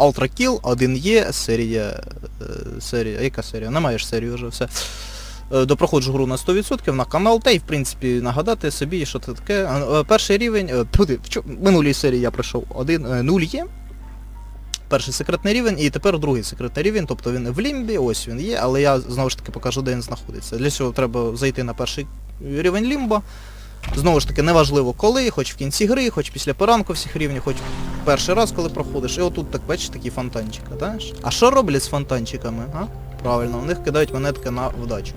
Ultra Kill 1Е, серія. е, серія. Яка серія? Немає ж серії вже все. Е, Допроходжу гру на 100% на канал, та й в принципі нагадати собі, що це таке. Е, Перший рівень. Туди, в минулій серії я пройшов 1, 0 є. Перший секретний рівень і тепер другий секретний рівень, тобто він в лімбі, ось він є, але я знову ж таки покажу, де він знаходиться. Для цього треба зайти на перший рівень лімба. Знову ж таки, неважливо коли, хоч в кінці гри, хоч після поранку всіх рівнів, хоч перший раз, коли проходиш. І отут так бачиш такі фонтанчики, знаєш? А що роблять з фонтанчиками? А? Правильно, в них кидають монетки на вдачу.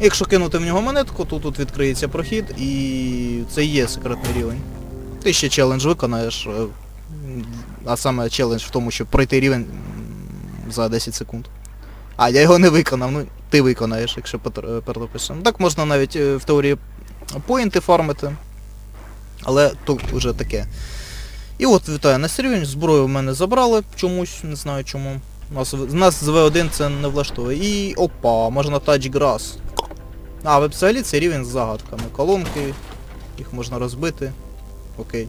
Якщо кинути в нього монетку, то тут відкриється прохід і це є секретний рівень. Ти ще челендж виконаєш, е, а саме челендж в тому, щоб пройти рівень за 10 секунд. А, я його не виконав, ну ти виконаєш, якщо е. Так можна навіть е, в теорії поінти фармити. Але тут вже таке. І от вітаю на рівень, зброю в мене забрали чомусь, не знаю чому. Нас, нас з В1 це не влаштовує. І опа, можна Grass. А, взагалі це рівень з загадками. Колонки, їх можна розбити. Окей.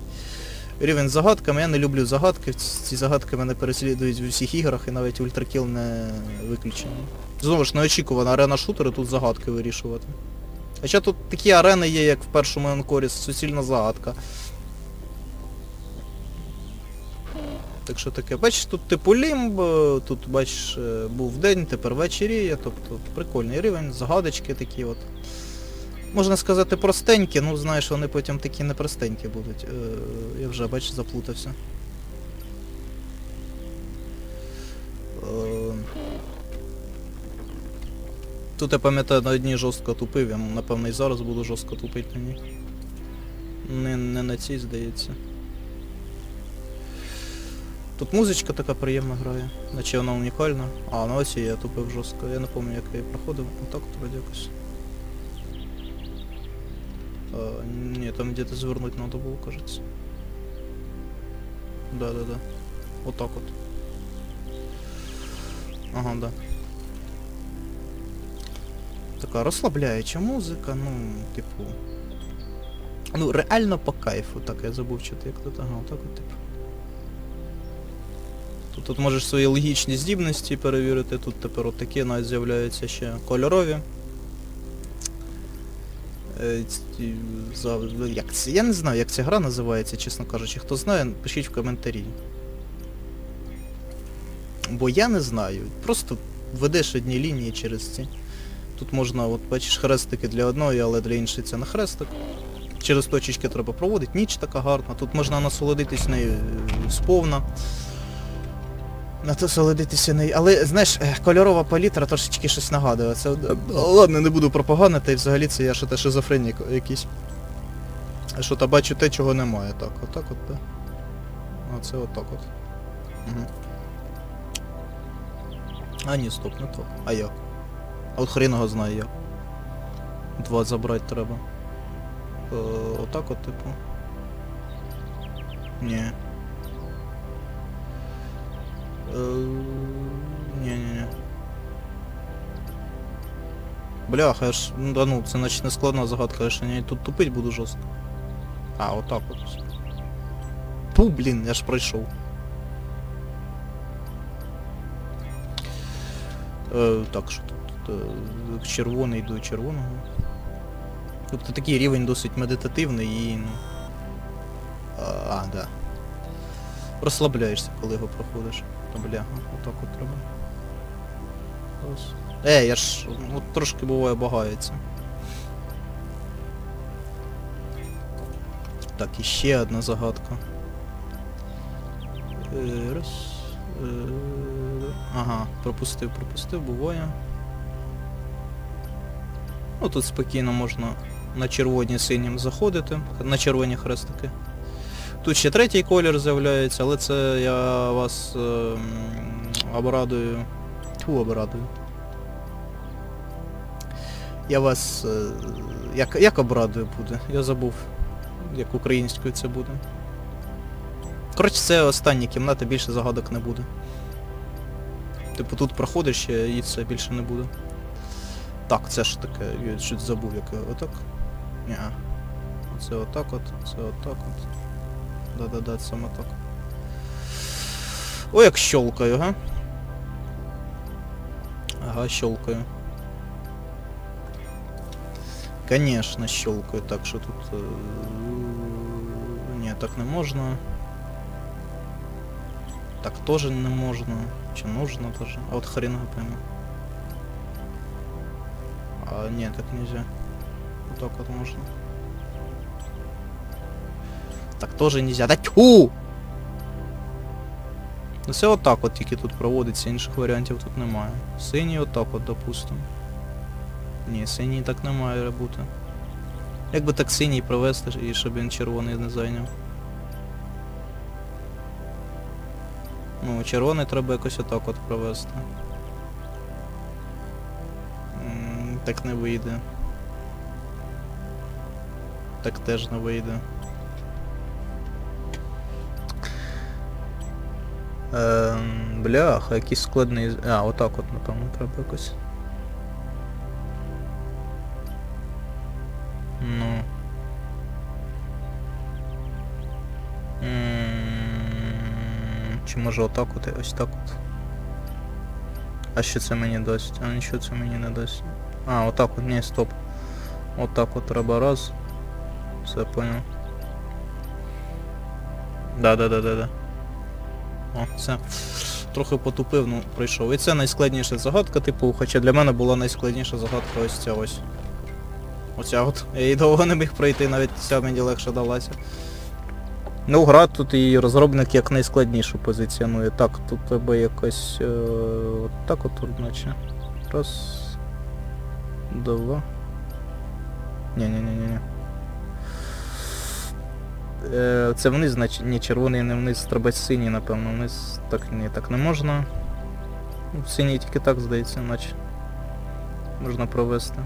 Рівень з загадками, я не люблю загадки, ці загадки мене переслідують в усіх іграх і навіть ультракіл не виключено. Знову ж неочікувана арена шутери, тут загадки вирішувати. Хоча тут такі арени є, як в першому анкорі, суцільна загадка. Так що таке, бачиш, тут типу лімб, тут бачиш, е, був день, тепер вечеріє, тобто прикольний рівень, загадочки такі от. Можна сказати простенькі, ну знаєш, вони потім такі непростенькі будуть. Е, я вже, бачиш, заплутався. Тут я пам'ятаю на одній жорстко тупив, я напевно і зараз буду жорстко тупити на ній. Не, не на цій, здається. Тут музичка така приємна грає, наче вона унікальна. А, на оці я тупив жорстко. Я не пам'ятаю як я її проходив. Отак от вроді якось. А, ні, там где-то звернуть надо було, кажется. Да, да, да. Вот так вот. Ага, да. Така розслабляюча музика, ну, типу. Ну, реально по кайфу. Так, я забув чути, як тут, ага, отак от, типу. Тут, тут можеш свої логічні здібності перевірити, тут тепер от навіть з'являються ще кольорові. Е, Як це? Я не знаю, як ця гра називається, чесно кажучи. Хто знає, пишіть в коментарі. Бо я не знаю. Просто ведеш одні лінії через ці. Тут можна, от бачиш, хрестики для одної, але для іншої це не хрестик. Через точечки треба проводити, ніч така гарна. Тут можна насолодитись нею е, сповна. Насолодитися нею. Але, знаєш, е, кольорова палітра трошечки щось нагадує. Це, е, ладно, не буду пропаганити, і взагалі це я ще те шизофренік якийсь. Що то бачу те, чого немає. Так, отак от, так. А це отак от. Угу. А ні, стоп, не то. А як? А от хрен його знає як. Два забрати треба. Е, отак от, типу. Ні. Е, Ні-ні-ні. Бляха, я ж. Ну да ну, це значить не складна загадка, я ж я тут тупить буду жорстко. А, отак от. Пу, блін, я ж пройшов. Е, так, що тут? Е, червоний йду червоного. Тобто такий рівень досить медитативний і, ну. А, а, да. Розслабляєшся, коли його проходиш. Та бля, отак от треба. Ось. Е, я ж ну, трошки буває багається. Так, і ще одна загадка. Е, Раз. Е, Ага, пропустив, пропустив, буває. Ну тут спокійно можна на червоні синім заходити, на червоні хрестики. Тут ще третій колір з'являється, але це я вас ем, обрадую. Тьфу, обрадую. Я вас... Е, як, як обрадую буде? Я забув, як українською це буде. Коротше, це остання кімната, більше загадок не буде. Типу тут проходиш і все більше не буде. Так, це ж таке, я щось забув, яке. Отак? Ні. Оце отак от, це отак от. Да-да-да, саме так. Ой, як щолкаю, га? Ага, щелкаю. Конечно, щелкаю, так що тут. е, Ні, так не можна. Так тоже не можна. Чи нужно тоже? А от хрена пойму. А, ні, так нельзя. Вот так вот можно. Так тоже нельзя. Да тьфу! Ну це отак от тільки тут проводиться, інших варіантів тут немає. Синій отак от, допустим. Ні, синій так не має бути. Як би так синій провести, і щоб він червоний не зайняв. Ну, червоний треба якось отак от провести. Так не вийде. Так теж не вийде. Ем, бляха, якийсь складний. А, отак от, напевно, треба якось. Ну. Чи може отак от, і ось так от. А що це мені дасть? А нічого це мені не дасть. А, отак от, ні, стоп. Отак от треба раз. Все, понял. Да, да, да, да, да. О, все. Трохи потупив, ну пройшов. І це найскладніша загадка, типу, хоча для мене була найскладніша загадка ось ця ось. Оця от. Я її довго не міг пройти, навіть ця мені легше далася. Ну, гра тут і розробник як найскладнішу позиціонує. Так, тут треба якось. Е, так от наче. Раз. Два. Ні-ні-ні-ні. Е, це вниз, значить. Ні, червоний не вниз, треба синій, напевно, вниз. Так ні, так не можна. Ну, Синій тільки так, здається, наче. Можна провести.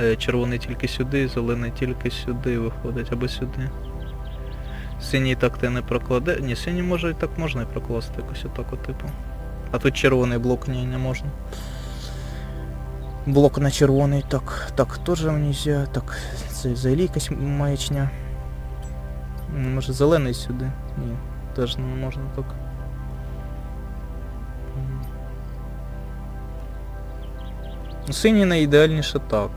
Е, червоний тільки сюди, зелений тільки сюди виходить, або сюди. Синій так ти не прокладе. Ні, синій може так можна і прокласти якось отак от типу. А тут червоний блок ні, не можна. Блок на червоний, так, так, теж нельзя, так, це взагалі якась маячня. Може зелений сюди? Ні, теж не можна так. Ну, синій найідеальніше так.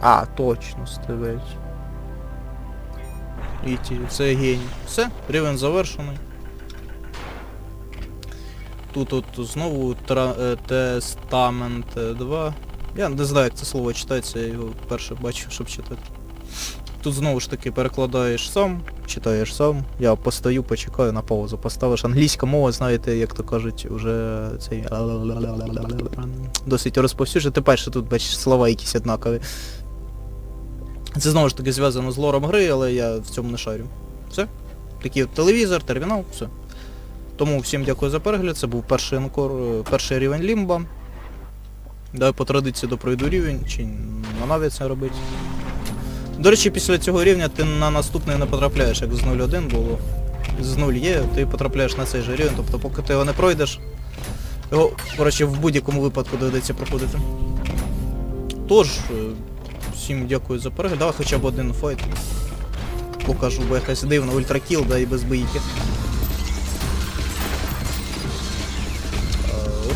А, точно, стивець. І ті, це геній. Все, рівень завершений. Тут от знову е, тестамент 2. Я не знаю, як це слово читається, я його вперше бачу, щоб читати. Тут знову ж таки перекладаєш сам, читаєш сам. Я постою, почекаю на паузу. Поставиш англійська мова, знаєте, як то кажуть, вже цей досить розповсюджений. Ти перше тут бачиш слова якісь однакові. Це знову ж таки зв'язано з лором гри, але я в цьому не шарю. Все. Такий от телевізор, термінал, все. Тому всім дякую за перегляд. Це був перший анкор, е, перший рівень Лімба. Давай по традиції допройду рівень, чи на наві це робить. До речі, після цього рівня ти на наступний не потрапляєш, як з 0.1 було. З 0 є, ти потрапляєш на цей же рівень, тобто поки ти його не пройдеш, його, коротше, в будь-якому випадку доведеться проходити. Тож, е, всім дякую за перегляд. Давай хоча б один файт. Покажу, бо якась дивна ультракіл, да і без боїки.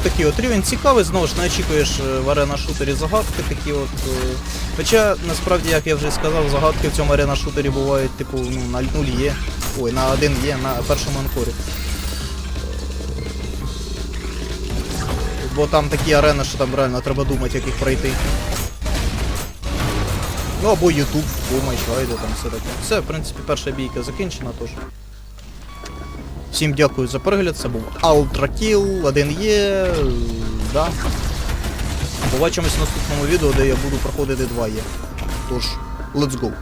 Отакий от рівень цікавий, знову ж не очікуєш е, в арена шутері загадки такі от. е, Хоча насправді, як я вже сказав, загадки в цьому арена шутері бувають, типу, ну, на 0 є. Ой, на 1 є, на першому анкорі. Бо там такі арени, що там реально треба думати, як їх пройти. Ну або YouTube, помощь, гайди, там все таке. Все, в принципі, перша бійка закінчена тож. Всім дякую за перегляд, це був UltraKill 1 є. Да. Побачимось в наступному відео, де я буду проходити 2 є. Тож, let's go.